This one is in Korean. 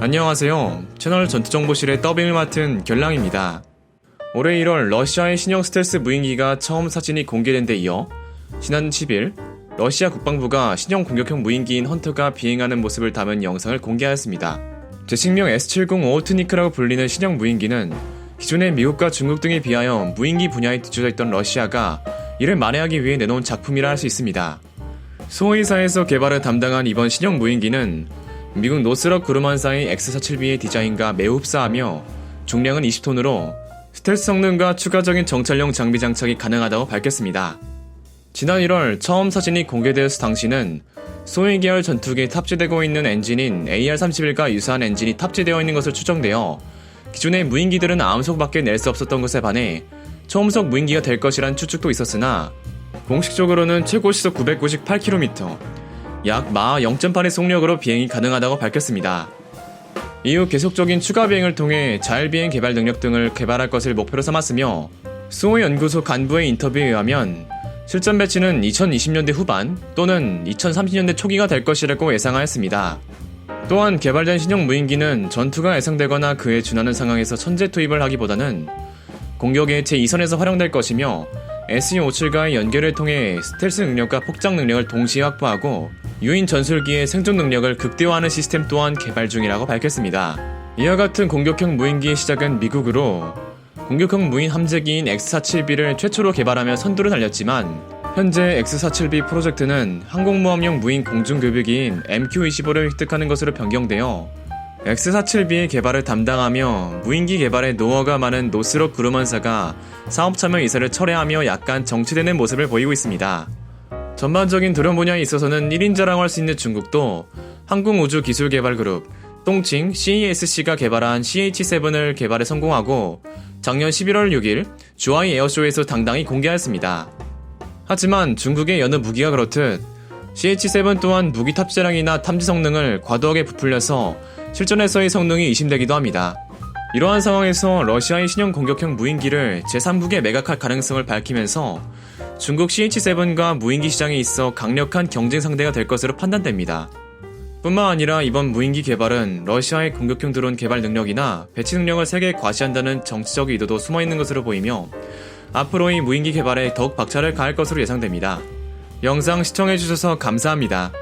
안녕하세요. 채널 전투정보실의 더빙을 맡은 결랑입니다. 올해 1월 러시아의 신형 스텔스 무인기가 처음 사진이 공개된 데 이어 지난 10일 러시아 국방부가 신형 공격형 무인기인 헌터가 비행하는 모습을 담은 영상을 공개하였습니다. 제식명 S70 오트니크라고 불리는 신형 무인기는 기존의 미국과 중국 등에 비하여 무인기 분야에 뒤쳐져 있던 러시아가 이를 만회하기 위해 내놓은 작품이라 할 수 있습니다. 소위사에서 개발을 담당한 이번 신형 무인기는 미국 노스럭 그루만사의 X47B의 디자인과 매우 흡사하며重量은 20톤으로 스텔스 성능과 추가적인 정찰용 장비 장착이 가능하다고 밝혔습니다. 지난 1월 처음 사진이 공개되었을 당시는 소위 계열 전투기에 탑재되고 있는 엔진인 AR-31과 유사한 엔진이 탑재되어 있는 것을 추정되어 기존의 무인기들은 암속밖에 낼 수 없었던 것에 반해 초음속 무인기가 될 것이란 추측도 있었으나 공식적으로는 최고 시속 998km, 약 마하 0.8의 속력으로 비행이 가능하다고 밝혔습니다. 이후 계속적인 추가 비행을 통해 자율비행 개발 능력 등을 개발할 것을 목표로 삼았으며 수호 연구소 간부의 인터뷰에 의하면 실전 배치는 2020년대 후반 또는 2030년대 초기가 될 것이라고 예상하였습니다. 또한 개발된 신형 무인기는 전투가 예상되거나 그에 준하는 상황에서 천재 투입을 하기보다는 공격의 제2선에서 활용될 것이며 SU-57과의 연결을 통해 스텔스 능력과 폭장 능력을 동시에 확보하고 유인 전술기의 생존 능력을 극대화하는 시스템 또한 개발 중이라고 밝혔습니다. 이와 같은 공격형 무인기의 시작은 미국으로 공격형 무인 함재기인 X-47B를 최초로 개발하며 선두를 달렸지만 현재 X-47B 프로젝트는 항공모함용 무인 공중교비기인 MQ-25를 획득하는 것으로 변경되어 X-47B의 개발을 담당하며 무인기 개발에 노허가 많은 노스록 그루먼사가 사업 참여 이사를 철회하며 약간 정치되는 모습을 보이고 있습니다. 전반적인 드론 분야에 있어서는 1인자라고 할수 있는 중국도 항공우주기술개발그룹 똥칭 CESC가 개발한 CH7을 개발에 성공하고 작년 11월 6일 주하이 에어쇼에서 당당히 공개하였습니다. 하지만 중국의 여느 무기가 그렇듯 CH7 또한 무기 탑재량이나 탐지 성능을 과도하게 부풀려서 실전에서의 성능이 의심되기도 합니다. 이러한 상황에서 러시아의 신형 공격형 무인기를 제3국에 매각할 가능성을 밝히면서 중국 CH7과 무인기 시장에 있어 강력한 경쟁 상대가 될 것으로 판단됩니다. 뿐만 아니라 이번 무인기 개발은 러시아의 공격형 드론 개발 능력이나 배치 능력을 세계에 과시한다는 정치적 의도도 숨어 있는 것으로 보이며 앞으로의 무인기 개발에 더욱 박차를 가할 것으로 예상됩니다. 영상 시청해주셔서 감사합니다.